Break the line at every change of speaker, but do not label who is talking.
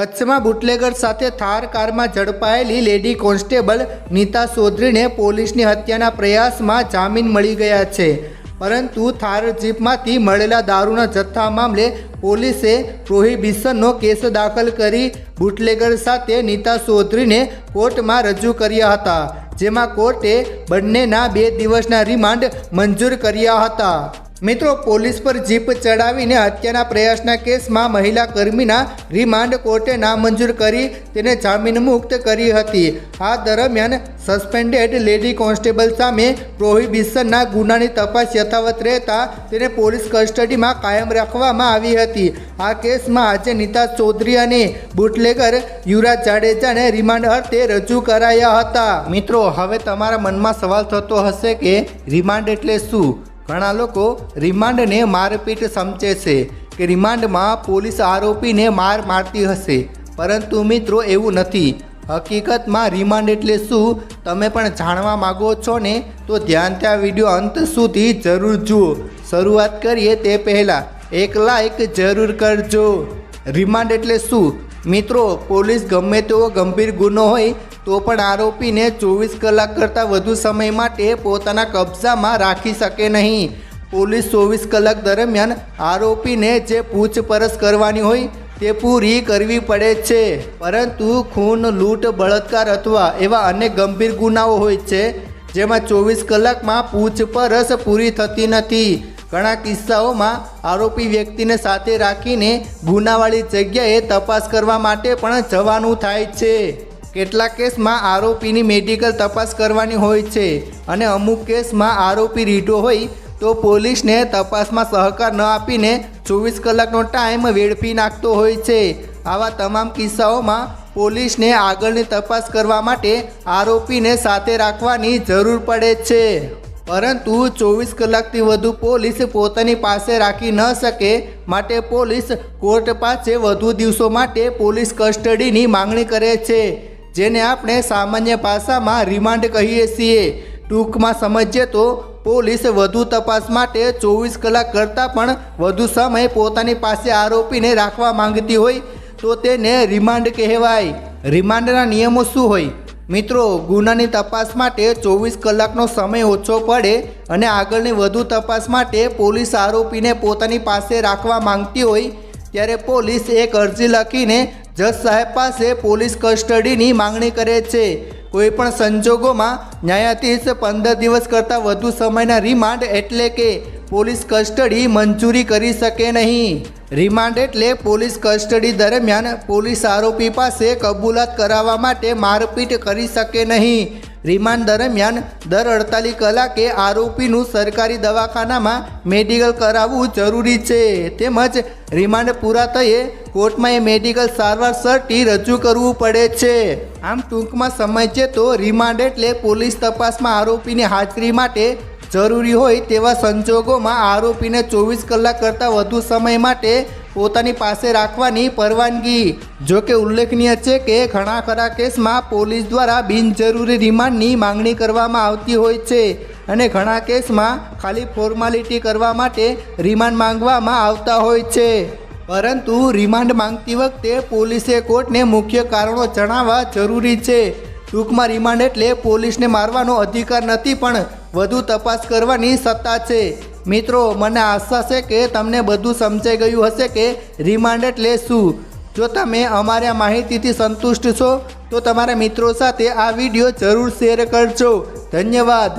કચ્છમાં બુટલેગર સાથે થાર કારમાં ઝડપાયેલી લેડી કોન્સ્ટેબલ નીતા ચૌધરીને પોલીસની હત્યાના પ્રયાસમાં જામીન મળી ગયા છે. પરંતુ થાર જીપમાંથી મળેલા દારૂના જથ્થા મામલે પોલીસે પ્રોહિબિશનનો કેસ દાખલ કરી બુટલેગર સાથે નીતા ચૌધરીને કોર્ટમાં રજૂ કર્યા હતા, જેમાં કોર્ટે બંનેના બે દિવસના રિમાન્ડ મંજૂર કર્યા હતા. મિત્રો, પોલીસ પર જીપ ચડાવીને હત્યાના પ્રયાસના કેસમાં મહિલા કર્મીના રિમાન્ડ કોર્ટે નામંજૂર કરી, તેને જામીન મુક્ત કરી હતી. આ દરમિયાન સસ્પેન્ડેડ લેડી કોન્સ્ટેબલ સામે પ્રોહિબિશનના ગુનાની તપાસ યથાવત રહેતા તેને પોલીસ કસ્ટડીમાં કાયમ રાખવામાં આવી હતી. આ કેસમાં આજે નીતા ચૌધરી અને બુટલેગર યુવરાજ જાડેજાને રિમાન્ડ અર્થે રજૂ કરાયા હતા. મિત્રો, હવે તમારા મનમાં સવાલ થતો હશે કે રિમાન્ડ એટલે શું? ઘણા લોકો રિમાન્ડને મારપીટ સમજે છે કે રિમાન્ડમાં પોલીસ આરોપીને માર મારતી હશે. પરંતુ મિત્રો, એવું નથી. હકીકતમાં રિમાન્ડ એટલે શું? તમે પણ જાણવા માગો છો ને? તો ધ્યાનથી આ વીડિયો અંત સુધી જરૂર જુઓ. શરૂઆત કરીએ તે પહેલાં. એક લાઈક જરૂર કરજો. રિમાન્ડ એટલે શું? મિત્રો, પોલીસ ગમે તેવો ગંભીર ગુનો હોય તો પણ આરોપીને ચોવીસ કલાક કરતાં વધુ સમય માટે પોતાના કબજામાં રાખી શકે નહીં. પોલીસ ચોવીસ કલાક દરમિયાન આરોપીને જે પૂછપરછ કરવાની હોય તે પૂરી કરવી પડે છે. પરંતુ ખૂન, લૂંટ, બળાત્કાર અથવા એવા અનેક ગંભીર ગુનાઓ હોય છે, જેમાં ચોવીસ કલાકમાં પૂછપરછ પૂરી થતી નથી. ઘણા કિસ્સાઓમાં આરોપી વ્યક્તિને સાથે રાખીને ગુનાવાળી જગ્યાએ તપાસ કરવા માટે પણ જવાનું થાય છે. કેટલાક કેસમાં આરોપીની મેડિકલ તપાસ કરવાની હોય છે અને અમુક કેસમાં આરોપી રીઢો હોય તો પોલીસને તપાસમાં સહકાર ન આપીને ચોવીસ કલાકનો ટાઈમ વેડફી નાખતો હોય છે. આવા તમામ કિસ્સાઓમાં પોલીસને આગળની તપાસ કરવા માટે આરોપીને સાથે રાખવાની જરૂર પડે છે. પરંતુ ચોવીસ કલાકથી વધુ પોલીસ પોતાની પાસે રાખી ન શકે માટે પોલીસ કોર્ટ પાસે વધુ દિવસો માટે પોલીસ કસ્ટડીની માંગણી કરે છે. જેને આપણે સામાન્ય ભાષામાં રિમાન્ડ કહીએ છીએ. ટૂંકમાં સમજીએ તો, પોલીસ વધુ તપાસ માટે ચોવીસ કલાક કરતાં પણ વધુ સમય પોતાની પાસે આરોપીને રાખવા માંગતી હોય, તો તેને રિમાન્ડ કહેવાય. રિમાન્ડના નિયમો શું હોય? મિત્રો, ગુનાની તપાસ માટે ચોવીસ કલાકનો સમય ઓછો પડે અને આગળની વધુ તપાસ માટે પોલીસ આરોપીને પોતાની પાસે રાખવા માંગતી હોય, ત્યારે પોલીસ એક અરજી લખીને જજ સાહેબ પાસે પોલીસ કસ્ટડીની માંગણી કરે છે. કોઈપણ સંજોગોમાં ન્યાયાધીશ પંદર દિવસ કરતાં વધુ સમયના રિમાન્ડ એટલે કે પોલીસ કસ્ટડી મંજૂરી કરી શકે નહીં. રિમાન્ડ એટલે પોલીસ કસ્ટડી દરમિયાન પોલીસ આરોપી પાસે કબૂલાત કરાવવા માટે મારપીટ કરી શકે નહીં. રિમાન્ડ દરમિયાન દર અડતાલીસ કલાકે આરોપીનું સરકારી દવાખાનામાં મેડિકલ કરાવવું જરૂરી છે. તેમજ રિમાન્ડ પૂરા થયે કોર્ટમાં એ મેડિકલ સારવાર સર્ટી રજૂ કરવું પડે છે. આમ ટૂંકમાં સમજીએ તો રિમાન્ડ એટલે પોલીસ તપાસમાં આરોપીની હાજરી માટે જરૂરી હોય તેવા સંજોગોમાં આરોપીને ચોવીસ કલાક કરતાં વધુ સમય માટે પોતાની પાસે રાખવાની પરવાનગી. જો કે ઉલ્લેખનીય છે કે ઘણા ખરા કેસમાં પોલીસ દ્વારા બિનજરૂરી રિમાન્ડની માંગણી કરવામાં આવતી હોય છે અને ઘણા કેસમાં ખાલી ફોર્માલિટી કરવા માટે રિમાન્ડ માંગવામાં આવતા હોય છે. પરંતુ રિમાન્ડ માંગતી વખતે પોલીસે કોર્ટને મુખ્ય કારણો જણાવવા જરૂરી છે. ટૂંકમાં રિમાન્ડ એટલે પોલીસને મારવાનો અધિકાર નથી પણ વધુ તપાસ કરવાની સત્તા છે. મિત્રો, મને આશા છે કે તમને બધું સમજાઈ ગયું હશે કે રિમાન્ડ એટલે શું જો તમે અમારા માહિતીથી સંતુષ્ટ છો, તો તમારા મિત્રો સાથે આ વીડિયો જરૂર શેર કરજો. ધન્યવાદ.